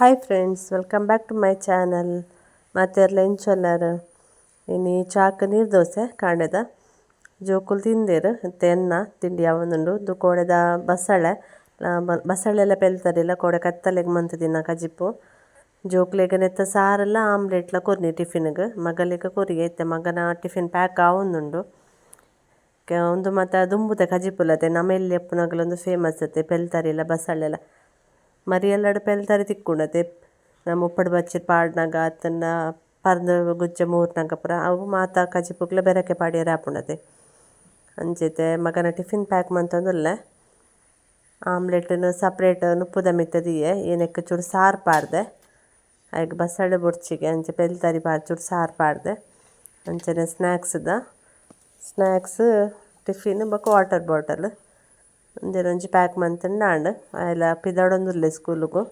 Hi friends welcome back to my channel ಮತ್ತೆ lunch ಅಲ್ಲಾರ ಇನ್ನು ಚಾಕ್ ನೀರು ದೋಸೆ ಕಾಣೆದ. ಜೋಕುಲ್ ತಿಂದೇರು, ಮತ್ತೆ ಎನ್ನ ತಿಂಡಿ ಯಾವೊಂದುಂಡು ಇದು ಕೋಡೆದ ಬಸಳೆ. ಬಸಳೆಲ್ಲ ಪೆಲ್ತಾರಿಲ್ಲ ಕೋಡೆ ಕತ್ತಲೆಗ್ ಮಂತ್ ದಿನ ಕಜಿಪ್ಪು ಜೋಕ್ಲೆಗೆ ನೆತ್ತ ಸಾರೆಲ್ಲ ಆಮ್ಲೆಟ್ಲ ಕೊರ್ನಿ ಟಿಫಿನ್ಗೆ. ಮಗಲಿಗೆ ಕೊರಿಗೆ ಐತೆ. ಮಗನ ಟಿಫಿನ್ ಪ್ಯಾಕ್ ಆವೊಂದುಂಡು ಒಂದು ಮಾತ ದುಂಬುದ ಕಜಿಪುಲತೆ ನಮ ಎಲ್ಲಿ ಎಪ್ಪುನಗಲೊಂದು ಫೇಮಸ್ ಐತೆ ಪೆಲ್ತಾರಿಲ್ಲ ಬಸಳೆಲ ಪೆಲ್ತರಿ ತಿಕ್ಕುಂಡತೆ ನಮ್ಮ ಉಪ್ಪಡ್ ಬಚ್ಚಿರ್ ಪಾಡ್ನಗ, ಅತ್ತನ್ನ ಪರ್ದ ಗುಜ್ಜ ಮೂರ್ನಗ ಪೂರ ಅವು ಮಾತ ಕಜಿಪುಕ್ಲೆ ಬೆರಕೆ ಪಾಡಿಯರ ಆಪುಂಡದೆ ಅಂಚೆತೆ ಮಗನ ಟಿಫಿನ್ ಪ್ಯಾಕ್ ಮಂತೊಂದುಲ್ಲೆ. ಆಮ್ಲೆಟ್ನ್ ಸಪ್ರೇಟ್ ನುಪ್ಪುದ ಮಿತ್ತ ದಿಯೆ ಏನಕ್ಕೆ ಚೂರು ಸಾರು ಪಾಡ್ದೆ. ಐಕ್ ಬಸಳೆ ಬೊಡ್ಚಿಗೆ ಅಂಚೆ ಬೆಲ್ತರಿ ಪಾಡ್ ಚೂರು ಸಾರು ಪಾಡ್ದೆ. ಸ್ನಾಕ್ಸ್ ಸ್ನ್ಯಾಕ್ಸ್ದ ಸ್ನ್ಯಾಕ್ಸ್ ಟಿಫಿನ್ ಬೊಕ ವಾಟರ್ ಬಾಟಲ್. ಉಂದೆರ್ ಒಂಜಿ ಪ್ಯಾಕ್ ಮಂತುಂಡು ನಾಂಡ್ ಅಯಲ ಪಿದಾಡೊಂದುಲ್ಲೆ ಸ್ಕೂಲುಗು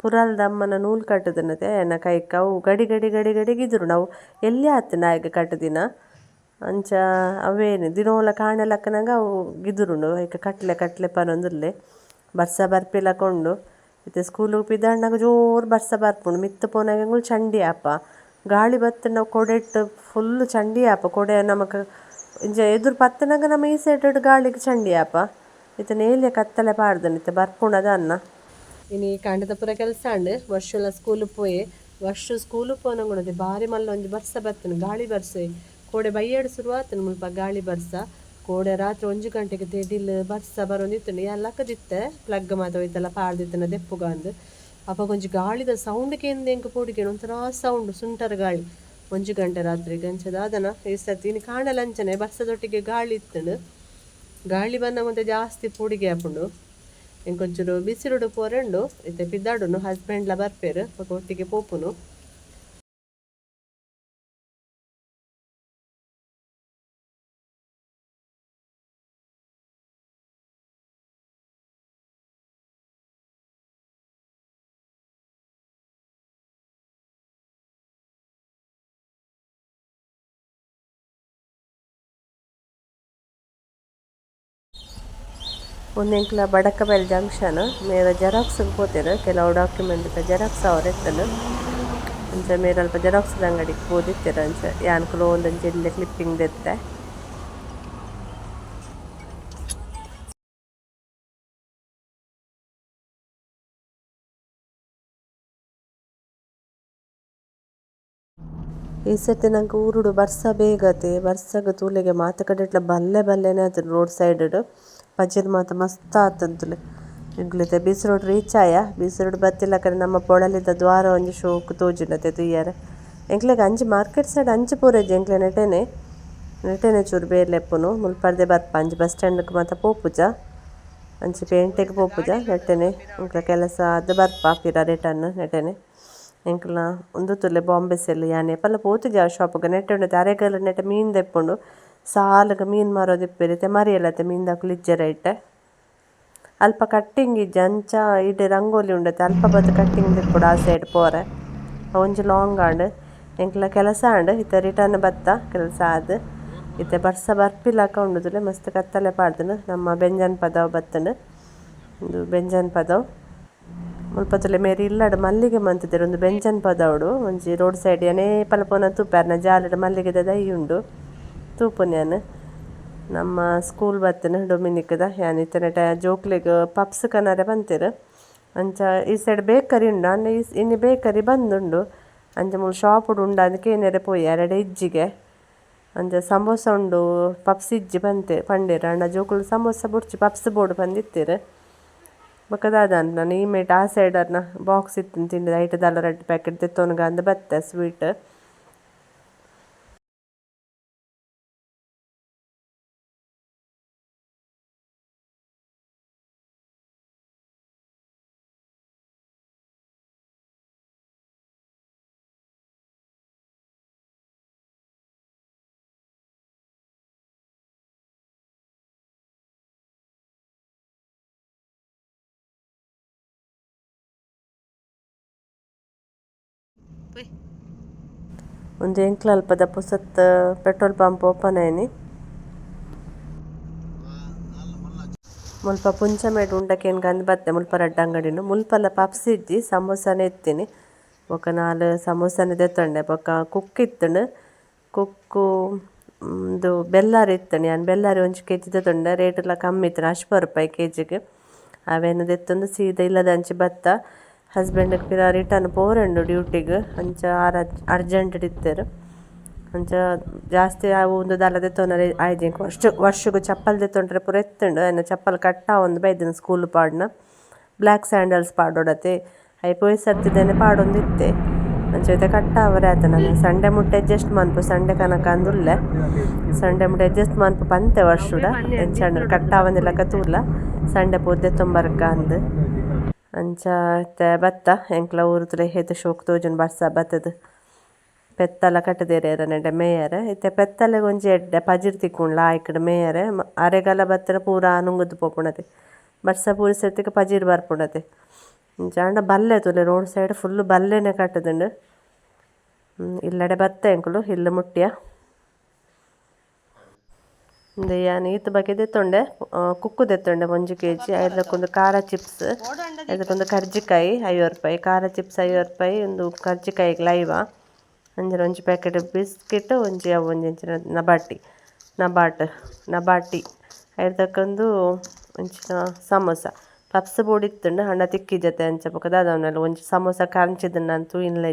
ಪುರಲ್ ದಮ್ಮನ ನೂಲ್ ಕಟ್ಟುದಿನತೆ. ಎನ್ನ ಕೈಕ್ ಅವು ಗಡಿ ಗಡಿ ಗಡಿ ಗಡಿ ಗಿದುರುಂಡು ನಾವು. ಎಲ್ಲಿ ಆತನ ಆಯ್ಗ ಕಟ್ಟದಿನ? ಅಂಚ ಅವೇನು ದಿನೋಲ ಕಾಣಲಕ್ಕನಾಗ ಅವು ಗಿದುರುಂಡು ಈಗ ಕಟ್ಲೆ ಕಟ್ಲೆ ಪನೊಂದುಲ್ಲೆ ಬರ್ಸ ಬರ್ಪಿಲಕೊಂಡು ಇತ್ತೆ ಸ್ಕೂಲಿಗೆ ಪಿದಾಂಡಾಗ ಜೋರು ಬರ್ಸ ಬರ್ಪುಂಡು. ಮಿತ್ತ ಪೋನಾಗ ಚಂಡಿ ಆಪ. ಗಾಳಿ ಬತ್ತ ನಾವು ಕೊಡೆ ಇಟ್ಟು ಫುಲ್ ಚಂಡಿ ಆಪ. ಕೊಡೆ ನಮಕ್ ಎದುರು ಪತ್ತನಾಗ ನಮ್ಮ ಈ ಸೈಡ್ ಗಾಳಿಗೆ ಚಂಡಿ ಆಪ. ಇತ್ತ ನೇಲೆ ಕತ್ತಲೆ ಪಾಡ್ದನ್ ಇತ್ತೆ ಬರ್ಪುಂಡದ ಅನ್ನ. ಇನಿ ಕಾಂಡದ ಪೂರ ಕೆಲಸ ಅಂಡ್ ವರ್ಷಲ ಸ್ಕೂಲ್ ಪೋಯೆ ವರ್ಷ ಸ್ಕೂಲ್ ಪೋನಂಗುಣದೆ ಬಾರಿ ಮಲ್ಲ ಒಂಜಿ ಬರ್ಸ ಬತ್ತನು, ಗಾಳಿ ಬರ್ಸೆ ಕೋಡೆ ಬೈಯಡ್ ಶುರುವಾತನು ಮುಲ್ಪ ಗಾಳಿ ಬರ್ಸ. ಕೋಡೆ ರಾತ್ರಿ ಒಂಜಿ ಗಂಟೆಗೆ ತೆಡಿಲ್ ಬರ್ಸ ಬರೋಂದಿತ್ತುಂಡು ಎಲ್ಲಕ್ಕದಿತ್ತೆ ಪ್ಲಗ್ ಮಾತ ಹೋಯ್ತಲ್ಲ, ಪಾಡ್ದಿತ್ತನ ದೆಪ್ಪುಗಂದು ಅಪ್ಪ ಗಾಳಿದ ಸೌಂಡ್ ಕೇಂದ್ರ ಹೆಂಗೆ ಪೋಡಿಗೆ ಒಂಥರ ಸೌಂಡ್ ಸುಂಟರ ಗಾಳಿ. ಒಂಜಿ ಗಂಟೆ ರಾತ್ರಿ ಗಂಚದಾದನ ಈ ಸತಿ ಇನ್ನು ಕಾಣಲಂಚನೆ ಬರ್ಸದೊಟ್ಟಿಗೆ ಗಾಳಿ ಇತ್ತಂಡು. ಗಾಳಿ ಬಂದ ಮುಂದೆ ಜಾಸ್ತಿ ಪೂಡಿಗೆ ಆಪುಂಡು ಎಂಕೊಂಚೂರು ಬಿಸಿರುಡು ಪೋರೆಂಡು, ಇತ್ತೆ ಪಿದ್ದಾಡುನು ಹಸ್ಬೆಂಡ್ಲ ಬರ್ಪೇರು, ಒಟ್ಟಿಗೆ ಪೋಪುನು. ಒಂದೆಂಕ್ಲ ಬಡಕಬೈಲ್ ಜಂಕ್ಷನ್ ಮೇರ ಜೆರಾಕ್ಸ್ ಪೋತೆರ್ ಕೆಲವು ಡಾಕ್ಯುಮೆಂಟ್ ಜೆರಾಕ್ಸ್ ಅವರ್ ಎತ್ತನ್ ಅಂಚ ಮೇರ ಅಲ್ಪ ಜೆರಾಕ್ಸ್ ಅಂಗಡಿಗೆ ಪೋದಿತ್ತೆರ್ ಅಂಚ, ಯಾನ್ಕುಲು ಒಂದೊಂದು ಜಿಲ್ಲೆ ಕ್ಲಿಪ್ಪಿಂಗ್ ದೆತ್ತೆ. ಈ ಸರ್ತಿ ನಂಗೆ ಊರುಡು ಬರ್ಸ ಬೇಗತೆ ಬರ್ಸಗ ತೂಲೆಗೆ ಮಾತ ಕಡೆಟ್ಲ ಬಲ್ಲೆ ಬಲ್ಲೆನೆ ಆತುಂಡು ರೋಡ್ ಸೈಡ್ ಪಜಿರ್ ಮಾತ ಮಸ್ತ್ ಆತಂತುಲೆ. ಇತ್ತೆ ಬೀಸ್ ರೋಡ್ ರೀಚ್ ಆಯ? ಬೀಸ್ ರೋಡ್ ಬತ್ತಿಲಕನೆ ನಮ್ಮ ಪೊಳಲಿದ ದ್ವಾರ ಒಂಜಿ ಶೋಕ್ ತೋಜುಂಡತೆ ತುಯ್ಯರೆ ಎಂಕ್ಲೆಗ್ ಅಂಜಿ ಮಾರ್ಕೆಟ್ ಸೈಡ್ ಅಂಜಿ ಪೂರೆಜಿ ಎಂಕ್ಲೆ ನೆಟೆನೆ? ನೆಟೆನೆ ಚೂರು ಬೇರ್ಲೆಪ್ಪುನು ಮುಲ್ಪರ್ದೆ ಬರ್ಪ, ಅಂಜಿ ಬಸ್ ಸ್ಟ್ಯಾಂಡ್ಗೆ ಮಾತ ಪೋಪುಜ? ಅಂಚಿ ಪೇಂಟೆಗೆ ಪೋಪುಜ? ನೆಟ್ಟೆನೆ. ಎಂಕ್ಲ ಕೆಲಸ ಅದು ಬರ್ಪ, ಪಿರ ರಿಟರ್ನ್ ನೆಟೆನೆ. ಎಂಕ್ಲ ಉಂದು ತುಲೆ ಬಾಂಬೆ ಸೆಲ್ ಯಾನೆ. ಪಲ್ಲ ಪೋತುಜ ಆ ಶಾಪ್ಗ್ ನೆಟ್ಟೆ ಉಂಡು ಅರೆಗಲ್ಲ ನೆಟೆ ಮೀನ್ ದೆಪ್ಪುಂಡು ಸಾಲಾಗ ಮೀನ್ ಮಾರೋದು ಇಪ್ಪೆರ್ ಇತ್ತೆ ಮರಿಯಲತೆ ಮೀನ್ ದಾಕುಲು ಇಜ್ಜೆರ ಇಟ್ಟೆ ಅಲ್ಪ ಕಟ್ಟಿಂಗ್ ಇಜ್ಜಿ, ಅಂಚ ಇಡೆ ರಂಗೋಲಿ ಉಂಡತೆ ಅಲ್ಪ ಬತ್ ಕಟ್ಟಿಂಗ್ ದಿಪ್ಪುಡು ಆ ಸೈಡ್ ಪೋರೆ. ಒಂಜಿ ಲಾಂಗ್ ಆಂಡ್, ಎಂಕ್ಲ ಕೆಲಸ ಆಂಡ್ ಇತ್ತೆ ರಿಟರ್ನ್ ಬತ್ತ, ಕೆಲಸ ಆದ್. ಇತ್ತೆ ಬರ್ಸ ಬರ್ಪಿಲಕ ಉಂಡುದುಲೆ ಮಸ್ತ್ ಕತ್ತಲೆ ಪಾಡ್ದನು, ನಮ್ಮ ಬೆಂಜನ್ ಪದವ್ ಬತ್ತನ್. ಒಂದು ಬೆಂಜನ್ ಪದವ್. ಮುಲ್ಪ ತುಲೆ ಮೇರಿ ಇಲ್ಲಡ್ ಮಲ್ಲಿಗೆ ಮಂತುದೆರ್, ಒಂದು ಬೆಂಜನ್ ಪದವುಡು. ಒಂಜಿ ರೋಡ್ ಸೈಡ್ ಯನೇ ಪಲ ಪೋನ ತೂಪೆರ್ನ ಜಾಲೆಡ್ ಮಲ್ಲಿಗೆದ ದೈ ಉಂಡು. ತೂಪುನು ಯಾನ್ ನಮ್ಮ ಸ್ಕೂಲ್ ಬತ್ತಿನ ಡೊಮಿನಿಕ್ದ ಯಾನ್ ಇತ್ತೆ ನೆಟ ಜೋಕ್ಲೆಗ್ ಪಪ್ಸ್ ಕನ್ನರೆ ಬಂತಿರ. ಅಂಚ ಈ ಸೈಡ್ ಬೇಕರಿ ಉಂಡು ಆಂಡ ಇನ್ನು ಬೇಕರಿ ಬಂದುಂಡು. ಅಂಚ ಮೂಲು ಶಾಪುಡು ಉಂಡಾಂದ್ ಕೇನೆರೆ ಪೋಯಿ, ಎರಡು ಇಜ್ಜಿಗೆ. ಅಂಚ ಸಮೋಸ ಉಂಡು ಪಪ್ಸ್ ಇಜ್ಜಿ ಬಂತೆ, ಪಂಡೆರ್. ಆಂಡ ಜೋಕುಲು ಸಮೋಸ ಬುಡ್ಚಿ ಪಪ್ಸ್ ಬೋರ್ಡ್ ಬಂದಿತ್ತಿರ. ಬೊಕ ದಾದಾಂದ್ ನಾನು ಈ ಮೇಟ್ ಆ ಸೈಡರ್ನ ಬಾಕ್ಸ್ ಇತ್ತು ತಿಂಡಿ ಐಟ್ ರೆಡ್ ರಡ್ಡ್ ಪ್ಯಾಕೆಟ್ ದೆತ್ತೊನ್ಗ ಅಂದ್ ಬತ್ತೆ ಸ್ವೀಟ್ ಒಂದು ಎಂಕ್ಲ ಅಲ್ಪದ ಪುಸತ್ ಪೆಟ್ರೋಲ್ ಪಂಪ್ ಓಪನ್ ಆಯ್ನಿ ಮುಲ್ಪ ಪುಂಚಮೇಡು ಉಂಡಕೇನು ಗಂದು ಬತ್ತೆ, ಮುಲ್ಪ ರಡ್ಡ ಅಂಗಡಿನು. ಮುಲ್ಪಲ್ಲ ಪಪ್ಸ್ ಇಜ್ಜಿ ಸಮೋಸನೆ ಎತ್ತಿನಿ ಬೊಕ ನಾಲ್ ಸಮೋಸನೆ ದೆತ್ತೊಂಡೆ ಬೊಕ ಕುಕ್ ಇತ್ತುಂಡು ಕುಕ್ಕು ಉಂದು ಬೆಲ್ಲಾರಿ ಇತ್ತುಂಡು ಯಾನ್ ಬೆಲ್ಲಾರಿ ಒಂಜಿ ಕೆಜಿ ರೇಟ್ ಎಲ್ಲ ಕಮ್ಮಿ ಇತ್ತು ಅಷ್ಟು ರೂಪಾಯಿ ಕೆಜಿಗ್. ಅವೆನ್ ದೆತ್ತೊಂದು ಸೀದಾ ಇಲ್ಲದಂಚಿ ಬತ್ತ. ಹಸ್ಬೆಂಡ್ಗ್ ಪಿರ ರಿಟರ್ನ್ ಪೋರೆಂಡು ಡ್ಯೂಟಿಗ್ ಅಂಚ ಆರ ಅರ್ಜೆಂಟ್ ಡಿತ್ತೆರ್ ಅಂಚ ಜಾಸ್ತಿ ಆ ಉಂದು ದಾಲ ದೆತ್ತೊನರೆ ಆಯ್ದಿಂಗ್ ವರ್ಷ ವರ್ಷಗ್ ಚಪ್ಪಲ್ ದೆತ್ತೊಂಡ್ರೆ ಪೂರ ಎತ್ತುಂಡು. ಆಯ್ನ ಚಪ್ಪಲ್ ಕಟ್ಟ ಒಂದು ಬೈದಿನ ಸ್ಕೂಲ್ ಪಾಡ್ನ. ಬ್ಲ್ಯಾಕ್ ಸ್ಯಾಂಡಲ್ಸ್ ಪಾಡೊಡತೆ. ಅವು ಪೋಯಿ ಸರ್ತಿದ್ದೇನೆ ಪಾಡೊಂದಿತ್ತೆ ಅಂಚ ಕಟ್ಟ ಅವರೇ ಆತ ಸಂಡೆ ಮುಟ್ಟ ಅಡ್ಜಸ್ಟ್ ಮನ್ಪು ಸಂಡೆ ಕನಕ ಅಂದುಲ್ಲೆ. ಸಂಡೆ ಮುಟ್ಟ ಅಡ್ಜಸ್ಟ್ ಮನ್ಪು ಪಂತೆ ವರ್ಷುಡ. ಎಂಚಾಂಡ್ ಕಟ್ಟ ಆವಂದಿಲ್ಲಕ ತೂಲ ಸಂಡೆ ಪೋದೆ ತೊಂಬರ್ಕ ಅಂದ್. ಅಂಚ ಬತ್ತ, ಎಂಕ್ಲ ಊರು ತುಲೆ ಹೇತ್ ಶೋಕ್ ತೋಜುಂಡು ಬರ್ಸ ಬತ್ತುದು. ಪೆತ್ತಲ ಕಟ್ಟುದೆರ್ ನೆಂಡೆ ಮೇಯರ್. ಇತ್ತೆ ಪೆತ್ತಲೆಗ್ ಒಂಜಿ ಎಡ್ಡೆ ಪಜಿರ್ ತಿಕ್ಕುಂಡ್ಲ ಆಯ್ಕಡ್ ಮೇಯರ್. ಅರೆಗಲ ಬತ್ತರೆ ಪೂರ ನುಂಗುದು ಪೋಪುಂಡತೆ ಬರ್ಸ ಪೂರ ಸರ್ತಿಗ್ ಪಜಿರ್ ಬರ್ಪುಂಡತೆ ಜಾಂಡ ಬಲ್ಲೆ ತುಲೆ ರೋಡ್ ಸೈಡ್ ಫುಲ್ ಬಲ್ಲೆನೆ ಕಟ್ಟುದುಂಡು ಇಲ್ಲಡೆ ಬತ್ತ ಎಂಕುಲು, ಇಲ್ಲ ಮುಟ್ಟಿಯ. ಇಂದು ಯಾನ್ ಈತ್ ಬಗ್ಗೆ ದೆತ್ತೊಂಡೆ ಕುಕ್ಕು ದೆತ್ತೊಂಡೆ ಒಂಜಿ ಕೆ ಜಿ ಐದಕ್ಕೊಂದು ಖಾರ ಚಿಪ್ಸ್ ಐದಕ್ಕೊಂದು ಕರ್ಜಿಕಾಯಿ ಐವತ್ತು ರೂಪಾಯಿ ಖಾರ ಚಿಪ್ಸ್ ಐವತ್ತು ರೂಪಾಯಿ ಒಂದು ಕರ್ಜಿಕಾಯಿಗ್ ಲೈವ ಅಂಜರ ಒಂಜಿ ಪ್ಯಾಕೆಟ್ ಬಿಸ್ಕೆಟ್ ಒಂಜಿ ಅವು ಒಂಜಿ ನಬಾಟಿ ನಬಾಟ್ ನಬಾಟಿ ಐದಕ್ಕೊಂದು ಒಂಚಿನ ಸಮೋಸ ಪಪ್ಸ್ ಬೋರ್ಡ್ ಇತ್ತುಂಡು ತಿಕ್ಕಿ ಜೊತೆ ಅಂಚ ಬೊಕ ದಾದವನೆಲ್ ಒಂಜಿ ಸಮೋಸ ಕಾಂಚಿದ್ ನಂತು ಇನ್ಲ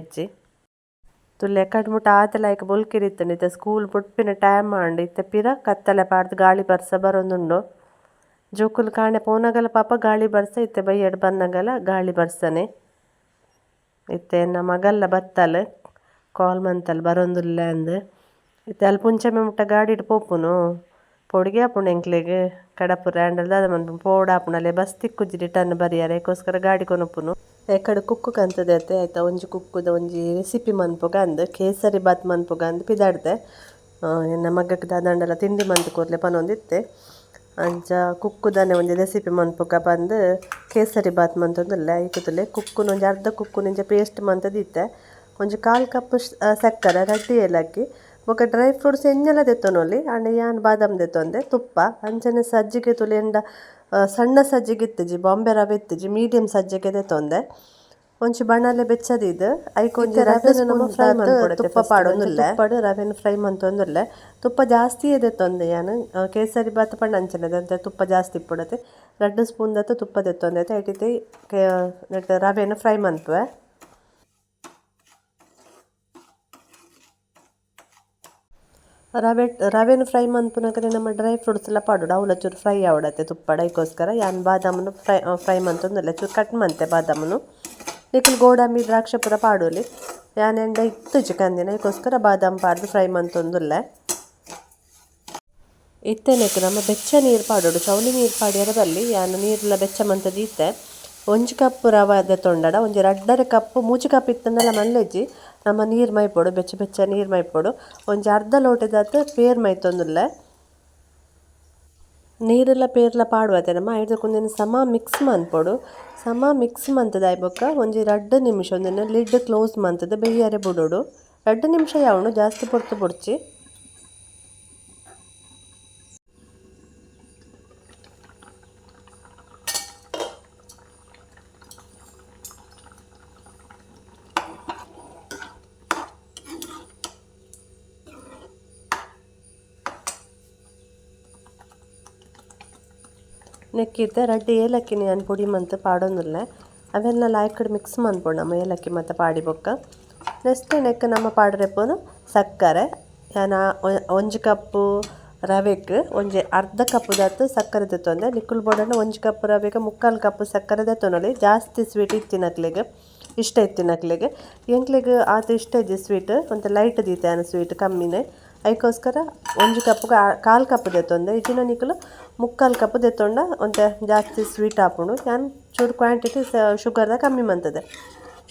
ಇಜ್ಜಿ ಕಟ್ ಮುಟ ಆತಲ ಐಕ್ ಇತ್ತುಂಡು ಇತ್ತೆ ಸ್ಕೂಲ್ ಬುಟ್ಪಿನ ಟೈಮ್ ಆಂಡ್. ಇತ್ತೆ ಪಿರ ಕತ್ತಲೆ ಪಾಡ್ದ್ ಗಾಳಿ ಬರ್ಸ ಬರೊಂದುಂಡು. ಜೋಕುಲು ಕಾಂಡೆ ಪೋನಗಲ ಪಾಪ ಗಾಳಿ ಬರ್ಸ, ಇತ್ತೆ ಬಯ್ಯಡ್ ಬನ್ನಗಲ ಗಾಳಿ ಬರ್ಸನೆ. ಇತ್ತೆ ಎನ್ನ ಮಗಲ್ಲ ಬತ್ತಲ್, ಕಾಲ್ ಮಂತಲ್ ಬರೊಂದುಲ್ಲೆ ಅಂದ್. ಇತ್ತೆ ಅಲ್ಪ ಪುಂಚಮೆ ಮುಟ್ಟ ಗಾಡಿಡ್ ಪೋಪುನು. ದಾದ ಮನ್ಪುನು ಪೋಡ ಆಪುಂಡು ಬಸ್ ತಿಕ್ಕುಜಿ ರಿಟರ್ನ್ ಬರಿಯಾರೆ. ಐಕೋಸ್ಕರ ಗಾಡಿ ಕೊನೊಪ್ಪುನು ಎಕಡೆ ಕುಕ್ಕು ಕಂತದೆ ಅತ್ತೆ. ಆಯ್ತಾ, ಒಂಜಿ ಕುಕ್ಕುದ ಒಂಜಿ ರೆಸಿಪಿ ಮನ್ಪುಗ ಅಂದ್, ಕೇಸರಿ ಬಾತ್ ಮನ್ಪುಗ ಅಂದ್ ಪಿದಾಡ್ದೆ. ಎನ್ನ ಮಗಗ್ ದಾದಂಡಲ ತಿಂಡಿ ಮಂತ್ ಕೊರ್ಲೆ ಪನೊಂದಿತ್ತೆ. ಅಂಚ ಕುಕ್ಕುದಾನೆ ಒಂಜಿ ರೆಸಿಪಿ ಮನ್ಪುಗ ಪಂದ್ ಕೇಸರಿ ಬಾತ್ ಮಂತೊಂದುಲ್ಲ. ಐಕುತುಲೆ ಕುಕ್ಕುನ ಒಂಜಿ ಅರ್ಧ ನಿಂಜ ಪೇಸ್ಟ್ ಮಂತದಿತ್ತೆ. ಒಂಜಿ ಕಾಲ್ ಕಪ್ ಸಕ್ಕರೆ ರಡ್ಡಿ ಏಲಕ್ಕಿ ಬೊಕ ಡ್ರೈ ಫ್ರೂಟ್ಸ್ ಎಂಜಲ ದೆತ್ತೊನೊಲಿ ಆಂಡ ಯಾನ್ ಬಾದಾಮ್ ದೆತ್ತೊಂದೆ ತುಪ್ಪ ಅಂಚನೆ ಸಜ್ಜಿಗೆ ತುಲೆ ಎಂಡ ಸಣ್ಣ ಸಜ್ಜಿಗೆ ಇತ್ತಿಜಿ ಬಾಂಬೆ ರವೆ ಇತ್ತಿಜಿ ಮೀಡಿಯಂ ಸಜ್ಜಿಗೆ ದೆತ್ತೊಂದೆ ಒಂಜಿ ಬಣ್ಣಲೆ ಬೆಚ್ಚದಿದ್ ಐ ಒಂಜಿ ರವೆ ನಮ್ಮ ಫ್ರೈ ತುಪ್ಪ ಪಾಡೊಂದುಲ್ಲೆ ತುಪ್ಪಡ್ ರವೆನ್ ಫ್ರೈ ಮಂತೊಂದುಲ್ಲೆ ತುಪ್ಪ ಜಾಸ್ತಿ ಎದೆತ್ತೊಂದೆ ಯಾನ್ ಕೇಸರಿ ಬಾತ್ ಪಂಡ ಅಂಚನೆ ದಂತೆ ತುಪ್ಪ ಜಾಸ್ತಿ ಇಪ್ಪುಡತೆ ರಡ್ಡ್ ಸ್ಪೂನ್ ದತ್ತ ತುಪ್ಪ ದೆತ್ತೊಂದೆ ಐಟಿತ್ತೆ ರವೆನ ಫ್ರೈ ಮನ್ಪುವೆ ರವೆ, ರವೆನ್ ಫ್ರೈ ಮನ್ಪುನಗನೆ ನಮ್ಮ ಡ್ರೈ ಫ್ರೂಟ್ಸ್ ಎಲ್ಲ ಪಾಡೋಡು ಅವಲ ಚೂರು ಫ್ರೈ ಆವಡತ್ತೆ ತುಪ್ಪಡ ಐಕೋಸ್ಕರ ಯಾನ್ ಬಾದಾಮನು ಫ್ರೈ ಫ್ರೈ ಮಂತೊಂದುಲ್ಲೆ ಚೂರು ಕಟ್ ಮಂತೆ ಬಾದಾಮನು. ನಿಖಲ್ ಗೋಡಂಬಿ ದ್ರಾಕ್ಷ ಪುರ ಪಾಡೋಲಿ ಯಾನ್ ಎಂಡ ಇತ್ತು ಚಿಕನ್ ಐಕೋಸ್ಕರ ಬಾದಾಮ್ ಪಾಡ್ದು ಫ್ರೈ ಮಂತೊಂದುಲ್ಲೆ ಇತ್ತೆನೆಕ್ ನಮ್ಮ ಬೆಚ್ಚ ನೀರು ಪಾಡೋಡು. ಚೌಲಿ ನೀರು ಪಾಡ್ಯಾರ ಬಲ್ಲಿ ಯಾನ್ ನೀರ್ಲ ಬೆಚ್ಚ ಮಂತ ದೀತೆ ಒಂಜಿ ಕಪ್ ರವಾದ ತೊಂಡಡ, ಒಂಜಿ ರಡ್ಡರ ಕಪ್ ಮೂಚು ಕಪ್ ಇತ್ತಂದಲ ಮಲ್ಲೆಜ್ಜಿ. ನಮ್ಮ ನೀರು ಮೈಪೊಡು, ಬೆಚ್ಚ ಬೆಚ್ಚ ನೀರು ಮೈಪೊಡು. ಒಂಜಿ ಅರ್ಧ ಲೋಟದಾತ ಪೇರ್ ಮೈತೊಂದುಲ್ಲ ನೀರೆಲ್ಲ ಪೇರ್ಲ ಪಾಡುವತೆ ನಮ್ಮ ಐದಕ್ಕೊಂದಿನ ಸಮ ಮಿಕ್ಸ್ ಮನ್ಪೊಡು. ಸಮ ಮಿಕ್ಸ್ ಮಂತದ ಬೊಕ ಒಂಜಿ ರಡ್ಡ್ ನಿಮಿಷ, ಒಂದಿನ ಲಿಡ್ ಕ್ಲೋಸ್ ಮಂತದ ಬೇಯರೆ ಬುಡೋಡು. ರಡ್ಡ್ ನಿಮಿಷ ಯಾವನು ಜಾಸ್ತಿ ಪೊರ್ತು ಬುಡ್ಚಿ ನೆಕ್ಕಿತ್ತೆ ರಡ್ಡ್ ಏಲಕ್ಕಿ ನಾನು ಪುಡಿ ಮಂತ್ ಪಾಡೊಂದುಲ್ಲೆ ಅವೆಲ್ಲ ಲಾಯ್ಕಡ್ ಮಿಕ್ಸ್ ಮನ್ಪೊಡು ನಮ್ಮ ಏಲಕ್ಕಿ ಮತ್ತು ಪಾಡಿ ಬೊಕ್ಕ. ನೆಕ್ಸ್ಟ್ ನೆಕ್ ನಮ್ಮ ಪಾಡ್ರೆಪ್ಪನು ಸಕ್ಕರೆ. ಯಾನ ಒಂಜಿ ಕಪ್ಪು ರವೆಗ್ ಒಂಜಿ ಅರ್ಧ ಕಪ್ ದತ್ತು ಸಕ್ಕರೆ ದತ್ತೊಂದೆ ನಿಕ್ಕುಲ್ ಬೋಡಂಡ ಒಂಜಿ ಕಪ್ ರವೆಗೆ ಮುಕ್ಕಾಲು ಕಪ್ ಸಕ್ಕರೆ ದೆತ್ತೊನೊಲಿ ಜಾಸ್ತಿ ಸ್ವೀಟ್ ಇತ್ತಿನಕ್ಲೆಗ್ ಇಷ್ಟ ಇತ್ತಿನಕ್ಲೆಗ್ ಎಂಕ್ಲೆಗ್ ಆತ ಇಷ್ಟ ಇದೆ ಸ್ವೀಟ್ ಒಂದು ಲೈಟ್ ದೀತೆ ಅನ್ನ ಸ್ವೀಟ್ ಕಮ್ಮಿನೆ. ಐಕೋಸ್ಕರ ಒಂಜಿ ಕಪ್ ಕಾಲ್ ಕಪ್ ದೆತ್ತೊಂದೆ. ಇಜ್ಜಿನ ನಿಕುಲು ಮುಕ್ಕಾಲ್ ಕಪ್ ದೆತ್ತೊಂಡ. ಒಂತೆ ಜಾಸ್ತಿ ಸ್ವೀಟ್ ಆಪುಂಡು ಯಾನ್ ಚೂರು ಕ್ವಾಂಟಿಟಿ ಶುಗರ್ದ ಕಮ್ಮಿ ಮಂತದೆ.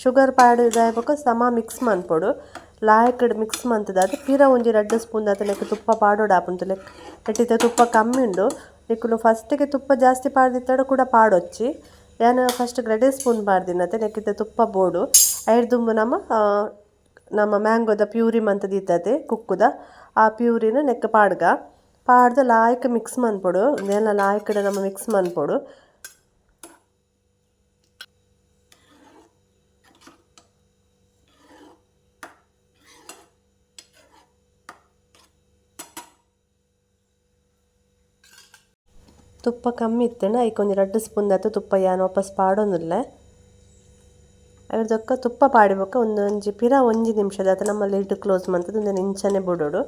ಶುಗರ್ ಪಾಡ್ದ್ ಬೊಕ ಸಮ ಮಿಕ್ಸ್ ಮನ್ಪೊಡು ಲಾಯ್ಕಡ್ ಮಿಕ್ಸ್ ಮಂತದ. ಅದು ಪೀರ ಒಂಜಿ ರಡ್ಡ್ ಸ್ಪೂನ್ ದಾತ್ ನೆಕ್ ತುಪ್ಪ ಪಾಡೋಡು ತುಲೆ ನೆಟ್ಟಿತ್ತೆ ತುಪ್ಪ ಕಮ್ಮಿ ಉಂಡು. ನಿಕುಲು ಫಸ್ಟಿಗೆ ತುಪ್ಪ ಜಾಸ್ತಿ ಪಾಡ್ದಿತ್ತಡ ಕೂಡ ಪಾಡೊಚ್ಚಿ. ಯಾನ್ ಫಸ್ಟ್ ರಡ್ಡೆ ಸ್ಪೂನ್ ಪಾಡ್ದಿನತೆ ನೆಕ್ಕಿತ್ತೆ ತುಪ್ಪ ಬೋಡು. ಐದು ದುಂಬು ನಮ ನಮ್ಮ ಮ್ಯಾಂಗೋದ ಪ್ಯೂರಿ ಮಂತದ ದೀತದೆ ಕುಕ್ಕುದ. ಆ ಪ್ಯೂರಿನ ನೆಕ್ಕ ಪಾಡ್ಗ. ಪಾಡ್ದು ಲಾಯ್ಕ ಮಿಕ್ಸ್ ಮನ್ಪೊಡು. ಇದೆಲ್ಲ ಲಾಯ್ಕಡೆ ನಮ್ಮ ಮಿಕ್ಸ್ ಮನ್ಪೊಡು. ತುಪ್ಪ ಕಮ್ಮಿ ಇತ್ತಣ್ಣ ಐಕ್ ಒಂಜಿ ರಡ್ಡ್ ಸ್ಪೂನ್, ಅಥವಾ ತುಪ್ಪ ಏನು ವಾಪಸ್ ಪಾಡೊಂದುಲ್ಲೆ ಅದ್ರದೊಕ್ಕ ತುಪ್ಪ ಪಾಡಿಬೇಕು, ಒಂದು ಒಂಜಿ ಪಿರ ಒಂಜಿ ನಿಮಿಷದ ಆತ ನಮ್ಮ ಲಿಡ್ ಕ್ಲೋಸ್ ಮಾಡ್ತದೆ, ಒಂದು ಇಂಚನೆ ಬಿಡೋಡು.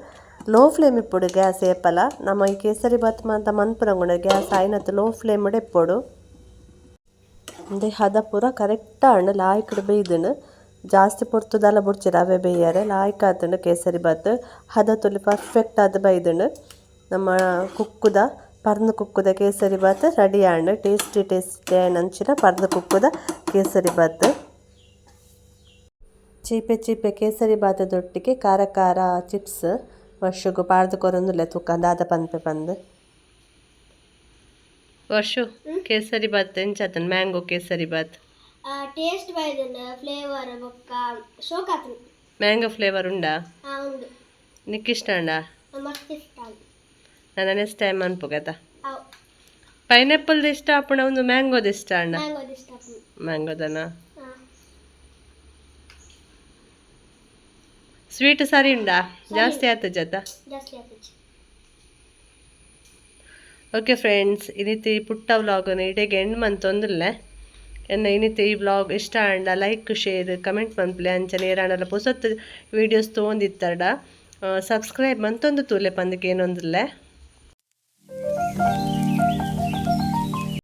ಲೋ ಫ್ಲೇಮ್ ಇಪ್ಪೊಡು ಗ್ಯಾಸ್ ಏಪಲ. ನಮ್ಮ ಈ ಕೇಸರಿ ಬಾತ್ ಮಾತ ಮನ್ಪುನಗುಂಡ ಗ್ಯಾಸ್ ಆಯ್ನತ್ತು ಲೋ ಫ್ಲೇಮ್ ಇಪ್ಪೊಡು. ಉಂದೆ ಹದ ಪೂರ ಕರೆಕ್ಟ್ ಆಂಡ್ ಲಾಯ್ಕಡ್ ಬೇಯ್ದುಂಡು ಜಾಸ್ತಿ ಪೊರ್ತುದಲ ಬುಡ್ಚಿ ರವೆ ಬೇಯ್ಯಾರೆ, ಲಾಯ್ಕ್ ಆತುಂಡು ಕೇಸರಿ ಬಾತ್. ಹದ ತುಲಿ ಪರ್ಫೆಕ್ಟ್ ಆದ್ ಬೈದುಂಡು ನಮ್ಮ ಕುಕ್ಕುದ, ಪರ್ದು ಕುಕ್ಕುದ kesari bath ready and tasty tasty ಆಯ್ನಂಚಿನ ಪರ್ದು ಕುಕ್ಕುದ ಕೇಸರಿ ಬಾತ್. ಚೀಪೆ ಚೀಪೆ ಕೇಸರಿ ಬಾತದೊಟ್ಟಿಗೆ ಖಾರ ಖಾರ ಚಿಪ್ಸ್ ವರ್ಷಗೂ ಪಾಡ್ದು ಕೊರೊಂದುಲ್ಲೆ ತೂಕ. ದಾದ ಪನ್ಪೆ ಪಂದ್. Varshu kesari bath ಎಂಚಾತನ್? Mango kesari bath taste ಬೈದನ flavour ಬೊಕ್ಕ ಶೋಕ್ ಆತನ ಮ್ಯಾಂಗೋ ಫ್ಲೇವರ್ ಉಂಡಾ? ಉಂಡು. ನಿಕ್ಕಿಷ್ಟ ಉಂಡಾ? ಮಸ್ತ್ ಇಷ್ಟ ಆಂಡ್ ನಾನು ನೆಕ್ಸ್ಟ್ ಟೈಮ್ ಅನ್ಪುಗದ ಪೈನಾಪಲ್ದು ಇಷ್ಟ ಆಪುಣ ಒಂದು ಮ್ಯಾಂಗೋದು ಇಷ್ಟ ಅಣ್ಣ? ಮ್ಯಾಂಗೋದು ಮ್ಯಾಂಗೋದನ? ಸ್ವೀಟ್ ಸರಿ ಉಂಡಾ ಜಾಸ್ತಿ ಆಯ್ತು ಜತ ಓಕೆ ಫ್ರೆಂಡ್ಸ್ ಇನಿತಿ ಪುಟ್ಟ ವ್ಲಾಗ್ನ ಇಡೆಗೆ ಎಂಡ್ ಮಂತೊಂದುಲ್ಲೆ ಎನ್ನ ಇನಿತಿ ಈ ವ್ಲಾಗ್ ಇಷ್ಟ ಅಂಡ ಲೈಕ್ ಶೇರ್ ಕಮೆಂಟ್ ಮಂತ್ಲೆ ಅಂಚನೆ ಏರಾಂಡಲ ಪೊಸತ್ ವೀಡಿಯೋಸ್ ತೊಗೊಂದಿತ್ತಡ ಸಬ್ಸ್ಕ್ರೈಬ್ ಮಂತೊಂದು ತೂಲೆ ಪಂದಕ್ಕೆ ಏನೊಂದುಲ್ಲೆ